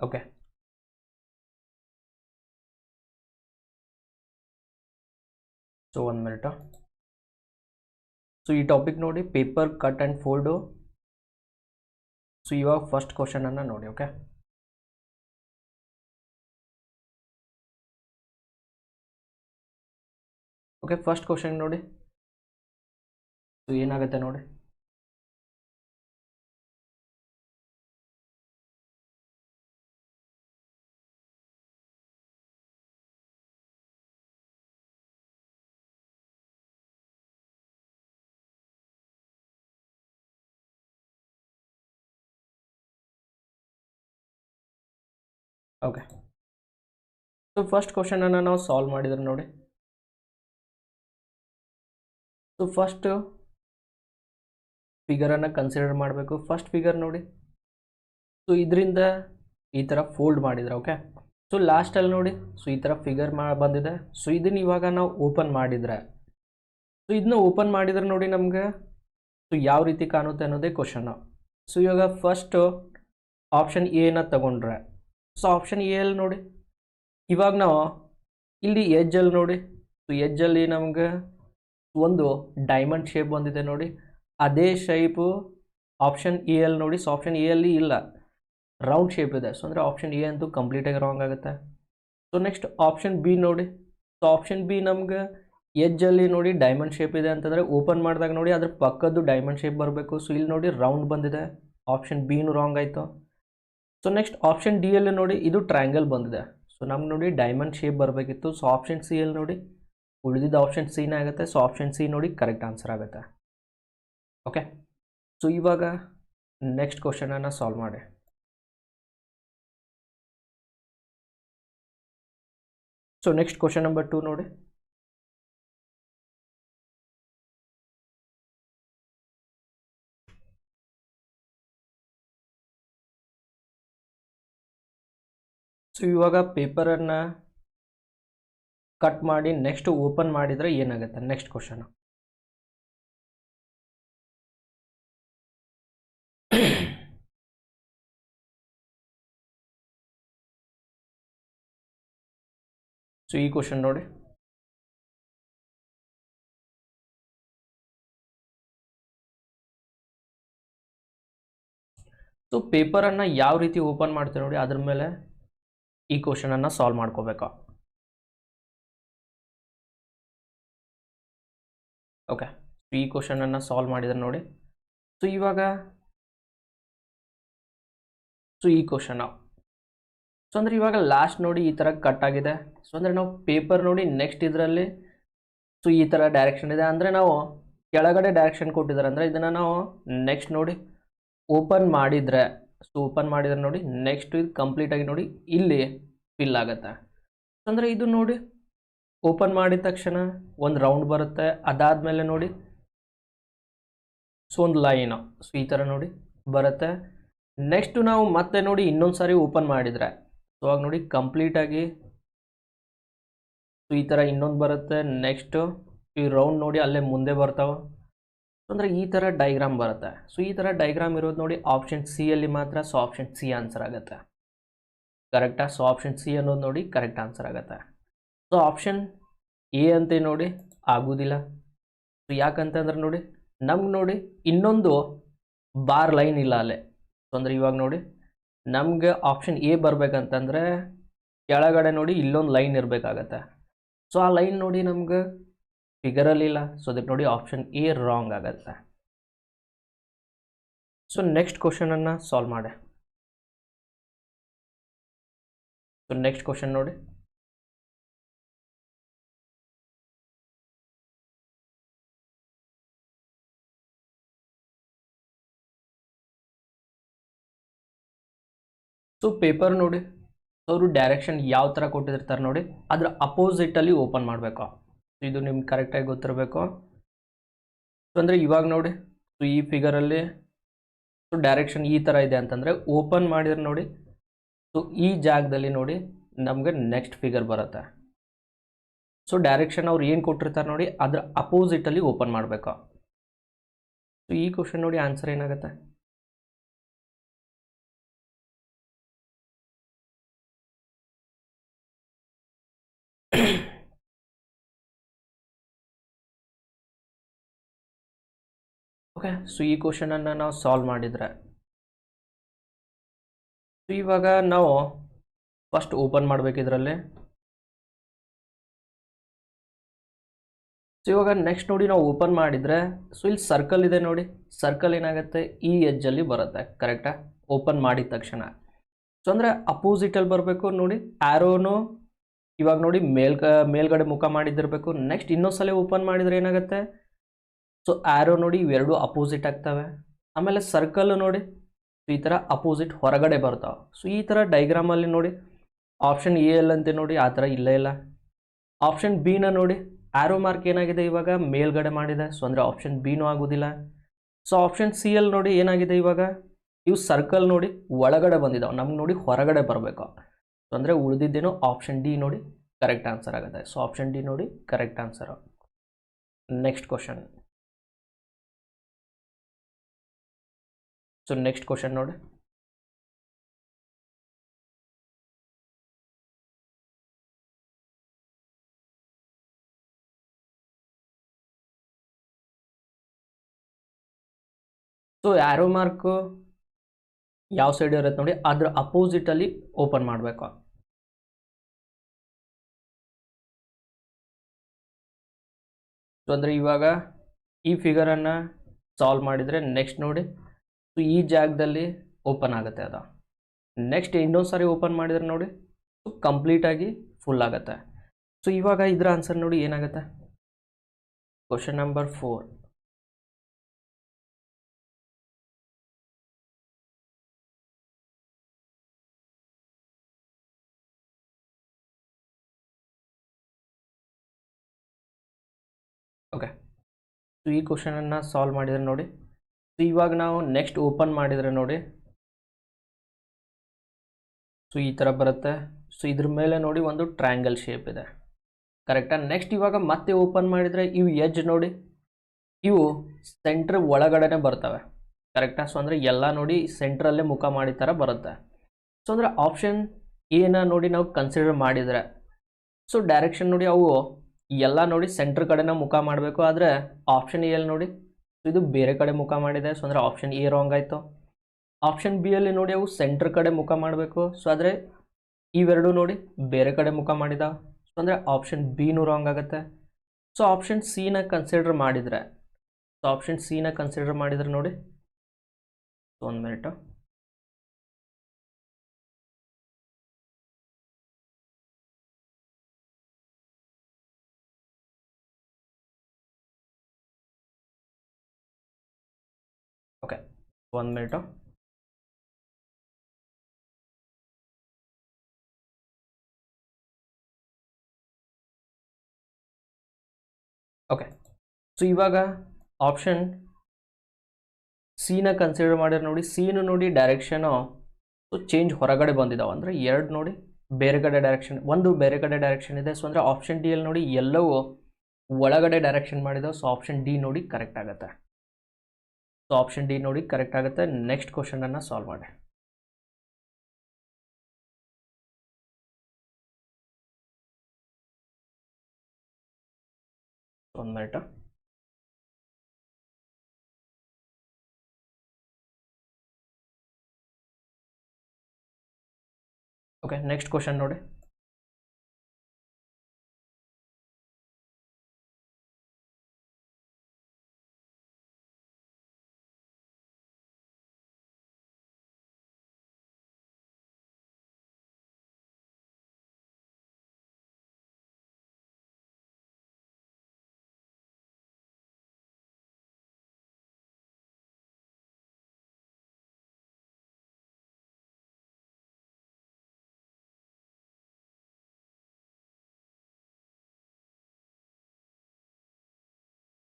Okay so ಒಂದು minute so ಈ topic ನೋಡಿ paper cut and fold so ಇವಾಗ ಫಸ್ಟ್ ಕ್ವಶನನ್ನು ನೋಡಿ ಓಕೆ ಓಕೆ ಫಸ್ಟ್ ಕ್ವಶನ್ ನೋಡಿ. ಸೊ ಏನಾಗುತ್ತೆ ನೋಡಿ? ಓಕೆ ಸೊ ಫಸ್ಟ್ ಕ್ವಶನನ್ನು ನಾವು ಸಾಲ್ವ್ ಮಾಡಿದ್ರೆ ನೋಡಿ. ಸೊ ಫಸ್ಟ್ ಫಿಗರನ್ನು ಕನ್ಸಿಡರ್ ಮಾಡಬೇಕು. ಫಸ್ಟ್ ಫಿಗರ್ ನೋಡಿ. ಸೊ ಇದರಿಂದ ಈ ಥರ ಫೋಲ್ಡ್ ಮಾಡಿದ್ರೆ ಓಕೆ ಸೊ ಲಾಸ್ಟಲ್ಲಿ ನೋಡಿ. ಸೊ ಈ ಥರ ಫಿಗರ್ ಮಾ ಬಂದಿದೆ. ಸೊ ಇದನ್ನ ಇವಾಗ ನಾವು ಓಪನ್ ಮಾಡಿದರೆ. ಸೊ ಇದನ್ನ ಓಪನ್ ಮಾಡಿದರೆ ನೋಡಿ ನಮಗೆ. ಸೊ ಯಾವ ರೀತಿ ಕಾಣುತ್ತೆ ಅನ್ನೋದೇ ಕ್ವಶನ್ನು ಸೊ ಇವಾಗ ಫಸ್ಟು ಆಪ್ಷನ್ ಎನ ತಗೊಂಡ್ರೆ. ಸೊ ಆಪ್ಷನ್ ಎ ಅಲ್ಲಿ ನೋಡಿ. ಇವಾಗ ನಾವು ಇಲ್ಲಿ ಎಜ್ಜಲ್ಲಿ ನೋಡಿ. ಸೊ ಎಜ್ಜಲ್ಲಿ ನಮ್ಗೆ ಒಂದು ಡೈಮಂಡ್ ಶೇಪ್ ಬಂದಿದೆ ನೋಡಿ. ಅದೇ ಶೇಪು ಆಪ್ಷನ್ ಎ ಅಲ್ಲಿ ನೋಡಿ. ಸೊ ಆಪ್ಷನ್ ಎ ಅಲ್ಲಿ ಇಲ್ಲ. ರೌಂಡ್ ಶೇಪ್ ಇದೆ. ಸೊ ಅಂದರೆ ಆಪ್ಷನ್ ಎ ಅಂತೂ ಕಂಪ್ಲೀಟಾಗಿ ರಾಂಗ್ ಆಗುತ್ತೆ. ಸೊ ನೆಕ್ಸ್ಟ್ ಆಪ್ಷನ್ ಬಿ ನೋಡಿ. ಸೊ ಆಪ್ಷನ್ ಬಿ ನಮ್ಗೆ ಎಜ್ಜಲ್ಲಿ ನೋಡಿ ಡೈಮಂಡ್ ಶೇಪ್ ಇದೆ ಅಂತಂದರೆ ಓಪನ್ ಮಾಡಿದಾಗ ನೋಡಿ ಅದ್ರ ಪಕ್ಕದ್ದು ಡೈಮಂಡ್ ಶೇಪ್ ಬರಬೇಕು. ಸೊ ಇಲ್ಲಿ ನೋಡಿ ರೌಂಡ್ ಬಂದಿದೆ. ಆಪ್ಷನ್ ಬಿನೂ ರಾಂಗ್ ಆಯಿತು. ಸೊ ನೆಕ್ಸ್ಟ್ ಆಪ್ಷನ್ ಡಿ ಅಲ್ಲಿ ನೋಡಿ, ಇದು ಟ್ರ್ಯಾಂಗಲ್ ಬಂದಿದೆ. ಸೊ ನಮ್ಗೆ ನೋಡಿ ಡೈಮಂಡ್ ಶೇಪ್ ಬರಬೇಕಿತ್ತು. ಸೊ ಆಪ್ಷನ್ ಸಿ ಅಲ್ಲಿ ನೋಡಿ, ಉಳಿದಿದ್ದ ಆಪ್ಷನ್ ಸಿನೇ ಆಗುತ್ತೆ. ಸೊ ಆಪ್ಷನ್ ಸಿ ನೋಡಿ ಕರೆಕ್ಟ್ ಆನ್ಸರ್ ಆಗುತ್ತೆ. ಓಕೆ ಸೊ ಇವಾಗ ನೆಕ್ಸ್ಟ್ ಕ್ವಶನನ್ನು ಸಾಲ್ವ್ ಮಾಡಿ. So next question number two ನೋಡಿ. ಸೊ ಇವಾಗ ಪೇಪರನ್ನು ಕಟ್ ಮಾಡಿ ನೆಕ್ಸ್ಟ್ ಓಪನ್ ಮಾಡಿದರೆ ಏನಾಗುತ್ತೆ? ನೆಕ್ಸ್ಟ್ ಕ್ವಶನ್ ಸೊ ಈ ಕ್ವಶನ್ ನೋಡಿ. ಸೊ ಪೇಪರನ್ನು ಯಾವ ರೀತಿ ಓಪನ್ ಮಾಡ್ತೀವಿ ನೋಡಿ, ಅದ್ರ ಮೇಲೆ ಈ ಕ್ವಶನನ್ನು ಸಾಲ್ವ್ ಮಾಡ್ಕೋಬೇಕು. ಓಕೆ ಈ ಕ್ವಶನನ್ನು ಸಾಲ್ವ್ ಮಾಡಿದ್ರೆ ನೋಡಿ. ಸೊ ಇವಾಗ ಸೊ ಈ ಕ್ವಶನ್ ಸೊ ಅಂದರೆ ಇವಾಗ ಲಾಸ್ಟ್ ನೋಡಿ ಈ ಥರ ಕಟ್ ಆಗಿದೆ. ಸೊ ಅಂದರೆ ನಾವು ಪೇಪರ್ ನೋಡಿ ನೆಕ್ಸ್ಟ್ ಇದರಲ್ಲಿ ಸೊ ಈ ಥರ ಡೈರೆಕ್ಷನ್ ಇದೆ. ಅಂದರೆ ನಾವು ಕೆಳಗಡೆ ಡೈರೆಕ್ಷನ್ ಕೊಟ್ಟಿದ್ದಾರೆ. ಅಂದರೆ ಇದನ್ನು ನಾವು ನೆಕ್ಸ್ಟ್ ನೋಡಿ ಓಪನ್ ಮಾಡಿದರೆ ಸೊ ಓಪನ್ ಮಾಡಿದ್ರೆ ನೋಡಿ ನೆಕ್ಸ್ಟ್ ಇದು ಕಂಪ್ಲೀಟಾಗಿ ನೋಡಿ, ಇಲ್ಲಿ ಫಿಲ್ ಆಗುತ್ತೆ. ಅಂದರೆ ಇದು ನೋಡಿ ಓಪನ್ ಮಾಡಿದ ತಕ್ಷಣ ಒಂದು ರೌಂಡ್ ಬರುತ್ತೆ. ಅದಾದಮೇಲೆ ನೋಡಿ ಸೊ ಒಂದು ಲೈನು ಸೊ ಈ ಥರ ನೋಡಿ ಬರುತ್ತೆ. ನೆಕ್ಸ್ಟು ನಾವು ಮತ್ತೆ ನೋಡಿ ಇನ್ನೊಂದು ಸಾರಿ ಓಪನ್ ಮಾಡಿದರೆ. ಸೊ ಆಗ ನೋಡಿ ಕಂಪ್ಲೀಟಾಗಿ ಸೊ ಈ ಥರ ಇನ್ನೊಂದು ಬರುತ್ತೆ. ನೆಕ್ಸ್ಟು ಈ ರೌಂಡ್ ನೋಡಿ ಅಲ್ಲೇ ಮುಂದೆ ಬರ್ತಾವೆ. ಅಂದರೆ ಈ ಥರ ಡೈಗ್ರಾಮ್ ಬರುತ್ತೆ. ಸೊ ಈ ಥರ ಡೈಗ್ರಾಮ್ ಇರೋದು ನೋಡಿ ಆಪ್ಷನ್ ಸಿ ಅಲ್ಲಿ ಮಾತ್ರ ಸೊ ಆಪ್ಷನ್ ಸಿ ಆನ್ಸರ್ ಆಗುತ್ತೆ. ಕರೆಕ್ಟಾ ಸೊ ಆಪ್ಷನ್ ಸಿ ಅನ್ನೋದು ನೋಡಿ ಕರೆಕ್ಟ್ ಆನ್ಸರ್ ಆಗುತ್ತೆ. ಸೊ ಆಪ್ಷನ್ ಎ ಅಂತ ನೋಡಿ ಆಗೋದಿಲ್ಲ. ಸೊ ಯಾಕಂತಂದ್ರೆ ನೋಡಿ, ನಮ್ಗೆ ನೋಡಿ ಇನ್ನೊಂದು ಬಾರ್ ಲೈನ್ ಇಲ್ಲ ಅಲ್ಲೇ. ಸೊ ಅಂದರೆ ಇವಾಗ ನೋಡಿ, ನಮಗೆ ಆಪ್ಷನ್ ಎ ಬರಬೇಕಂತಂದರೆ ಕೆಳಗಡೆ ನೋಡಿ ಇಲ್ಲೊಂದು ಲೈನ್ ಇರಬೇಕಾಗತ್ತೆ. ಸೊ ಆ ಲೈನ್ ನೋಡಿ ನಮ್ಗೆ ಫಿಗರಲ್ಲಿ ಇಲ್ಲ. ಸೊ ಅದಕ್ಕೆ ನೋಡಿ ಆಪ್ಷನ್ ಎ ರಾಂಗ್ ಆಗತ್ತೆ. ಸೊ ನೆಕ್ಸ್ಟ್ ಕ್ವಶನನ್ನು ಸಾಲ್ವ್ ಮಾಡಿ. ಸೊ ನೆಕ್ಸ್ಟ್ ಕ್ವಶನ್ ನೋಡಿ. ಸೊ ಪೇಪರ್ ನೋಡಿ. ಅವರು ಡೈರೆಕ್ಷನ್ ಯಾವ ಥರ ಕೊಟ್ಟಿರ್ತಾರೆ ನೋಡಿ. ಅದ್ರ ಅಪೋಸಿಟಲ್ಲಿ ಓಪನ್ ಮಾಡಬೇಕು. ಇದು ನಿಮ್ಗೆ ಕರೆಕ್ಟಾಗಿ ಗೊತ್ತಿರಬೇಕು. ಸೊ ಅಂದರೆ ಇವಾಗ ನೋಡಿ ಸೊ ಈ ಫಿಗರಲ್ಲಿ ಸೊ ಡೈರೆಕ್ಷನ್ ಈ ಥರ ಇದೆ ಅಂತಂದರೆ ಓಪನ್ ಮಾಡಿದ್ರೆ ನೋಡಿ ಸೊ ಈ ಜಾಗದಲ್ಲಿ ನೋಡಿ ನಮಗೆ ನೆಕ್ಸ್ಟ್ ಫಿಗರ್ ಬರುತ್ತೆ. ಸೊ ಡೈರೆಕ್ಷನ್ ಅವ್ರು ಏನು ಕೊಟ್ಟಿರ್ತಾರೆ ನೋಡಿ, ಅದರ ಅಪೋಸಿಟಲ್ಲಿ ಓಪನ್ ಮಾಡಬೇಕು. ಸೊ ಈ ಕ್ವಶನ್ ನೋಡಿ ಆನ್ಸರ್ ಏನಾಗುತ್ತೆ? ಓಕೆ ಸೊ ಈ ಕ್ವಶನನ್ನು ನಾವು ಸಾಲ್ವ್ ಮಾಡಿದರೆ. ಸೊ ಇವಾಗ ನಾವು ಫಸ್ಟ್ ಓಪನ್ ಮಾಡಬೇಕಿದ್ರಲ್ಲಿ ಸೊ ಇವಾಗ ನೆಕ್ಸ್ಟ್ ನೋಡಿ ನಾವು ಓಪನ್ ಮಾಡಿದರೆ ಸೊ ಇಲ್ಲಿ ಸರ್ಕಲ್ ಇದೆ ನೋಡಿ. ಸರ್ಕಲ್ ಏನಾಗುತ್ತೆ? ಈ ಎಜ್ಜಲ್ಲಿ ಬರುತ್ತೆ ಕರೆಕ್ಟಾ ಓಪನ್ ಮಾಡಿದ ತಕ್ಷಣ. ಸೊ ಅಂದರೆ ಅಪೋಸಿಟಲ್ಲಿ ಬರಬೇಕು ನೋಡಿ. ಆ್ಯರೋನು ಇವಾಗ ನೋಡಿ ಮೇಲ್ಗ ಮೇಲ್ಗಡೆ ಮುಖ ಮಾಡಿದ್ದಿರಬೇಕು. ನೆಕ್ಸ್ಟ್ ಇನ್ನೊಂದ್ಸಲ ಓಪನ್ ಮಾಡಿದರೆ ಏನಾಗುತ್ತೆ? ಸೊ ಆ್ಯರೋ ನೋಡಿ ಇವೆರಡು ಅಪೋಸಿಟ್ ಆಗ್ತವೆ. ಆಮೇಲೆ ಸರ್ಕಲ್ ನೋಡಿ ಈ ಥರ ಅಪೋಸಿಟ್ ಹೊರಗಡೆ ಬರ್ತಾವೆ. ಸೊ ಈ ಥರ ಡೈಗ್ರಾಮಲ್ಲಿ ನೋಡಿ ಆಪ್ಷನ್ ಎ ಎಲ್ ಅಂತೆ ನೋಡಿ, ಆ ಥರ ಇಲ್ಲೇ ಇಲ್ಲ. ಆಪ್ಷನ್ ಬಿನ ನೋಡಿ ಆ್ಯರೋ ಮಾರ್ಕ್ ಏನಾಗಿದೆ ಇವಾಗ? ಮೇಲ್ಗಡೆ ಮಾಡಿದೆ. ಸೊ ಅಂದರೆ ಆಪ್ಷನ್ ಬಿನೂ ಆಗೋದಿಲ್ಲ. ಸೊ ಆಪ್ಷನ್ ಸಿ ಎಲ್ ನೋಡಿ ಏನಾಗಿದೆ ಇವಾಗ? ಇವು ಸರ್ಕಲ್ ನೋಡಿ ಒಳಗಡೆ ಬಂದಿದ್ದಾವೆ ನಮ್ಗೆ ನೋಡಿ ಹೊರಗಡೆ ಬರಬೇಕು. ಸೊ ಅಂದರೆ ಉಳಿದಿದ್ದೇನೋ ಆಪ್ಷನ್ ಡಿ ನೋಡಿ ಕರೆಕ್ಟ್ ಆನ್ಸರ್ ಆಗುತ್ತೆ. ಸೊ ಆಪ್ಷನ್ ಡಿ ನೋಡಿ correct answer next question so next question ನೋಡಿ. ಸೊ ಯಾರೋ ಮಾರ್ಕ್ ಯಾವ ಸೈಡ್ ಇರುತ್ತೆ ನೋಡಿ, ಅದ್ರ ಅಪೋಸಿಟಲ್ಲಿ ಓಪನ್ ಮಾಡಬೇಕು. ಸೊ ಅಂದರೆ ಇವಾಗ ಈ ಫಿಗರನ್ನು ಸಾಲ್ವ್ ಮಾಡಿದರೆ ನೆಕ್ಸ್ಟ್ ನೋಡಿ. ಸೊ ಈ ಜಾಗದಲ್ಲಿ ಓಪನ್ ಆಗುತ್ತೆ ಅದು. ನೆಕ್ಸ್ಟ್ ಇನ್ನೊಂದು ಸಾರಿ ಓಪನ್ ಮಾಡಿದ್ರೆ ನೋಡಿ ಸೊ ಕಂಪ್ಲೀಟಾಗಿ ಫುಲ್ ಆಗುತ್ತೆ. ಸೊ ಇವಾಗ ಇದರ ಆನ್ಸರ್ ನೋಡಿ ಏನಾಗುತ್ತೆ? ಕ್ವಶನ್ ನಂಬರ್ ಫೋರ್ ಓಕೆ ಈ ಕ್ವಶನನ್ನು ಸಾಲ್ವ್ ಮಾಡಿದರೆ ನೋಡಿ ಸೊ ಇವಾಗ ನಾವು ನೆಕ್ಸ್ಟ್ ಓಪನ್ ಮಾಡಿದರೆ ನೋಡಿ. ಸೊ ಈ ಥರ ಬರುತ್ತೆ. ಸೊ ಇದ್ರ ಮೇಲೆ ನೋಡಿ ಒಂದು ಟ್ರ್ಯಾಂಗಲ್ ಶೇಪ್ ಇದೆ. ಕರೆಕ್ಟಾಗಿ ನೆಕ್ಸ್ಟ್ ಇವಾಗ ಮತ್ತೆ ಓಪನ್ ಮಾಡಿದರೆ ಇವು ಎಜ್ ನೋಡಿ. ಇವು ಸೆಂಟ್ರ್ ಒಳಗಡೆನೆ ಬರ್ತವೆ. ಕರೆಕ್ಟಾ ಸೊ ಅಂದರೆ ಎಲ್ಲ ನೋಡಿ ಸೆಂಟ್ರಲ್ಲೇ ಮುಖ ಮಾಡಿ ಥರ ಬರುತ್ತೆ. ಸೊ ಅಂದರೆ ಆಪ್ಷನ್ ಏನ ನೋಡಿ ನಾವು ಕನ್ಸಿಡರ್ ಮಾಡಿದರೆ. ಸೊ ಡೈರೆಕ್ಷನ್ ನೋಡಿ ಅವು ಎಲ್ಲ ನೋಡಿ ಸೆಂಟ್ರ್ ಕಡೆನ ಮುಖ ಮಾಡಬೇಕು. ಆದರೆ ಆಪ್ಷನ್ ಎಲ್ಲಿ ನೋಡಿ ಇದು ಬೇರೆ ಕಡೆ ಮುಖ ಮಾಡಿದೆ. ಸೊ ಅಂದರೆ ಆಪ್ಷನ್ ಎ ರಾಂಗ್ ಆಯಿತು. ಆಪ್ಷನ್ ಬಿ ಅಲ್ಲಿ ನೋಡಿ ಅವು ಸೆಂಟ್ರ್ ಕಡೆ ಮುಖ ಮಾಡಬೇಕು. ಸೊ ಆದರೆ ಇವೆರಡೂ ನೋಡಿ ಬೇರೆ ಕಡೆ ಮುಖ ಮಾಡಿದ. ಸೊ ಅಂದರೆ ಆಪ್ಷನ್ ಬಿನೂ ರಾಂಗ್ ಆಗುತ್ತೆ. ಸೊ ಆಪ್ಷನ್ ಸಿನ ಕನ್ಸಿಡರ್ ಮಾಡಿದರೆ. ಸೊ ಆಪ್ಷನ್ ಸಿನ ಕನ್ಸಿಡರ್ ಮಾಡಿದರೆ ನೋಡಿ. ಒಂದು ಮಿನಿಟು ಒಂದು ಮಿನಿಟು. ಓಕೆ ಸೊ ಇವಾಗ ಆಪ್ಷನ್ ಸಿನ ಕನ್ಸಿಡರ್ ಮಾಡಿದ್ರೆ ನೋಡಿ. ಸಿನು ನೋಡಿ ಡೈರೆಕ್ಷನು ಸೊ ಚೇಂಜ್ ಹೊರಗಡೆ ಬಂದಿದ್ದಾವೆ ಅಂದರೆ ಎರಡು ನೋಡಿ, ಬೇರೆ ಕಡೆ ಡೈರೆಕ್ಷನ್ ಒಂದು ಬೇರೆ ಕಡೆ ಡೈರೆಕ್ಷನ್ ಇದೆ. ಸೊ ಅಂದರೆ ಆಪ್ಷನ್ ಡಿ ಅಲ್ಲಿ ನೋಡಿ ಎಲ್ಲವೂ ಒಳಗಡೆ ಡೈರೆಕ್ಷನ್ ಮಾಡಿದಾವೆ. ಸೊ ಆಪ್ಷನ್ ಡಿ ನೋಡಿ ಕರೆಕ್ಟ್ ಆಗುತ್ತೆ. ಸೊ ಆಪ್ಷನ್ ಡಿ ನೋಡಿ ಕರೆಕ್ಟ್ ಆಗುತ್ತೆ. ನೆಕ್ಸ್ಟ್ ಕ್ವಶನನ್ನು ಸಾಲ್ವ್ ಮಾಡಿ ಒಂದು ಮಿನಿಟು ಓಕೆ ನೆಕ್ಸ್ಟ್ ಕ್ವಶನ್ ನೋಡಿ.